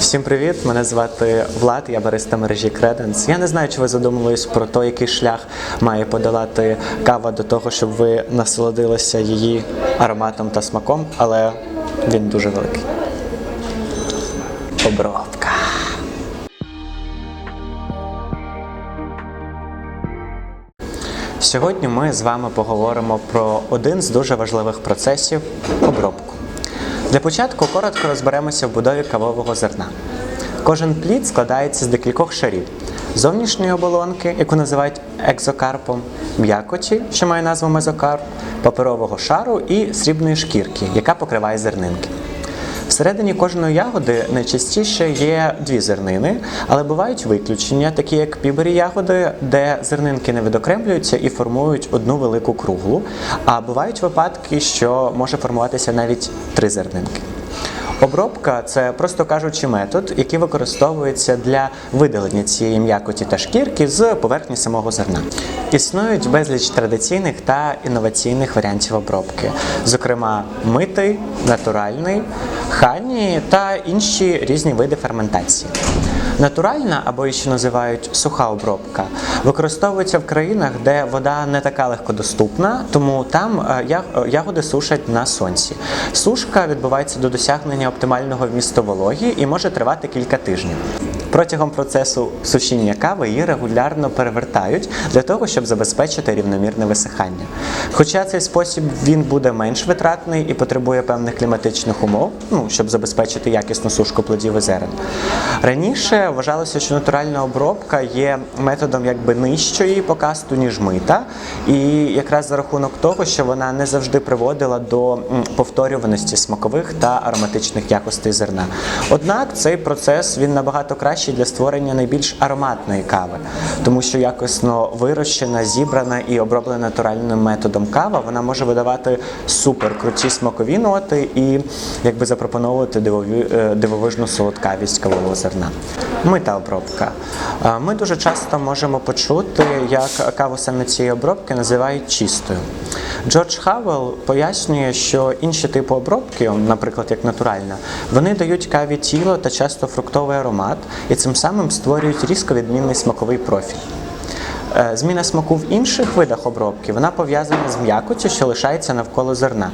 Всім привіт! Мене звати Влад, я бариста мережі Credence. Я не знаю, чи ви задумувались про те, який шлях має подолати кава до того, щоб ви насолодилися її ароматом та смаком, але він дуже великий. Обробка. Сьогодні ми з вами поговоримо про один з дуже важливих процесів обробку. Для початку коротко розберемося в будові кавового зерна. Кожен плід складається з декількох шарів: зовнішньої оболонки, яку називають екзокарпом, м'якоті, що має назву мезокарп, паперового шару і срібної шкірки, яка покриває зернинки. Всередині кожної ягоди найчастіше є дві зернини, але бувають виключення, такі як пібері ягоди, де зернинки не відокремлюються і формують одну велику круглу. А бувають випадки, що може формуватися навіть три зернинки. Обробка це, просто кажучи, метод, який використовується для видалення цієї м'якоті та шкірки з поверхні самого зерна. Існують безліч традиційних та інноваційних варіантів обробки, зокрема митий, натуральний, хані та інші різні види ферментації. Натуральна або ще називають суха обробка використовується в країнах, де вода не така легкодоступна, тому там е, е, ягоди сушать на сонці. Сушка відбувається до досягнення оптимального вмісту вологі і може тривати кілька тижнів. Протягом процесу сушіння кави її регулярно перевертають для того, щоб забезпечити рівномірне висихання. Хоча цей спосіб він буде менш витратний і потребує певних кліматичних умов, ну щоб забезпечити якісну сушку плодів і зерен. Раніше вважалося, що натуральна обробка є методом якби нижчої покасту, ніж мита, і якраз за рахунок того, що вона не завжди приводила до повторюваності смакових та ароматичних якостей зерна. Однак цей процес він набагато кращий для створення найбільш ароматної кави, тому що якісно вирощена, зібрана і оброблена натуральним методом кава, вона може видавати супер круті смакові ноти і якби запропоновувати е, дивовижну солодкавість кавового зерна. Мита обробка. Е, Ми дуже часто можемо почути, як каву саме цієї обробки називають чистою. Джордж Хавел пояснює, що інші типи обробки, наприклад, як натуральна, вони дають каві тіло та часто фруктовий аромат, і цим самим створюють різко відмінний смаковий профіль. Е, Зміна смаку в інших видах обробки вона пов'язана з м'якоттю, що лишається навколо зерна.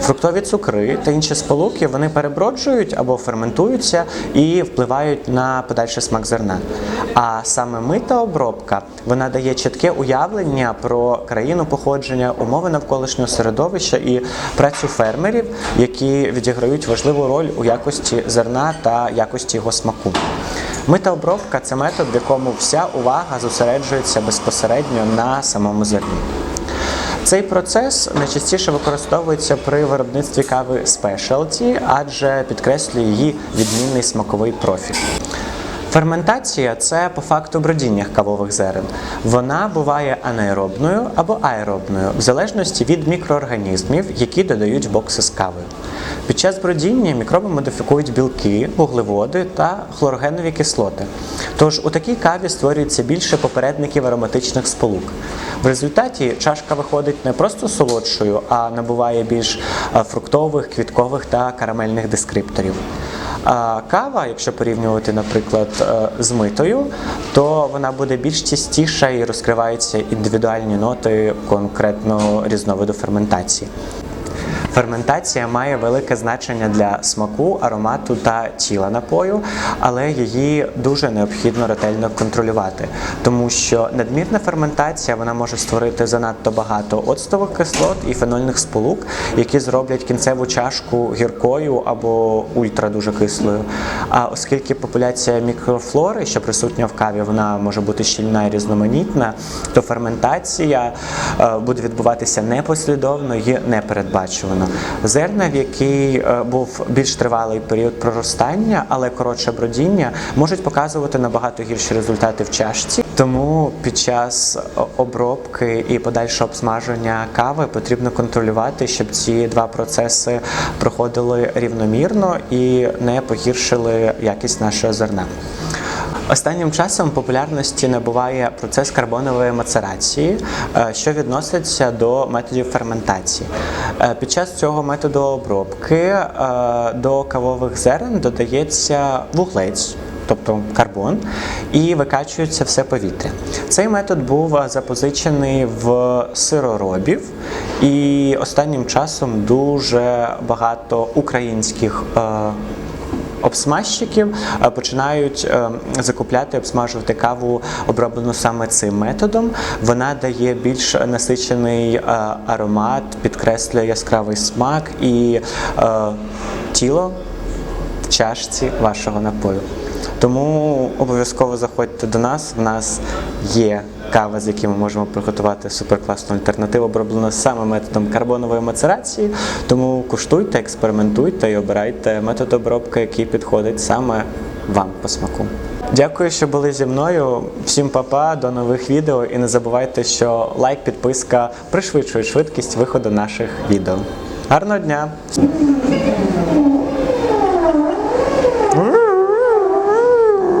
Фруктові цукри та інші сполуки вони переброджують або ферментуються і впливають на подальший смак зерна. А саме мита обробка вона дає чітке уявлення про країну походження, умови навколишнього середовища і працю фермерів, які відіграють важливу роль у якості зерна та якості його смаку. Мита обробка це метод, в якому вся увага зосереджується безпосередньо на самому зерні. Цей процес найчастіше використовується при виробництві кави спешалті, адже підкреслює її відмінний смаковий профіль. Ферментація це по факту бродіння кавових зерен. Вона буває анаеробною або аеробною, в залежності від мікроорганізмів, які додають бокси з кавою. Під час бродіння мікроби модифікують білки, вуглеводи та хлорогенові кислоти. Тож у такій каві створюється більше попередників ароматичних сполук. В результаті чашка виходить не просто солодшою, а набуває більш фруктових, квіткових та карамельних дескрипторів. А кава, якщо порівнювати, наприклад, е, з митою, то вона буде більш чистіша і розкриваються індивідуальні ноти конкретного різновиду ферментації. Ферментація має велике значення для смаку, аромату та тіла напою, але її дуже необхідно ретельно контролювати, тому що надмірна ферментація вона може створити занадто багато оцтових кислот і фенольних сполук, які зроблять кінцеву чашку гіркою або ультра дуже кислою. А оскільки популяція мікрофлори, що присутня в каві, вона може бути щільна і різноманітна, то ферментація е, буде відбуватися непослідовно і непередбачувано. Зерна, в який е, був більш тривалий період проростання, але коротше бродіння, можуть показувати набагато гірші результати в чашці. Тому під час обробки і подальшого обсмаження кави потрібно контролювати, щоб ці два процеси проходили рівномірно і не погіршили якість нашого зерна. Останнім часом популярності набуває процес карбонової мацерації, е, що відноситься до методів ферментації. Е, Під час цього методу обробки е, до кавових зерен додається вуглець. Тобто карбон, і викачується все повітря. Цей метод був запозичений в сироробів, і останнім часом дуже багато українських обсмажчиків е, починають е, закупляти, обсмажувати каву, оброблену саме цим методом. Вона дає більш насичений е, аромат, підкреслює яскравий смак і тіло чашці вашого напою. Тому обов'язково заходьте до нас. В нас є кава, з якої ми можемо приготувати суперкласну альтернативу, оброблену саме методом карбонової мацерації. Тому куштуйте, експериментуйте і обирайте метод обробки, який підходить саме вам по смаку. Дякую, що були зі мною. Всім па-па, до нових відео. І не забувайте, що лайк, підписка пришвидшують швидкість виходу наших відео. Гарного дня!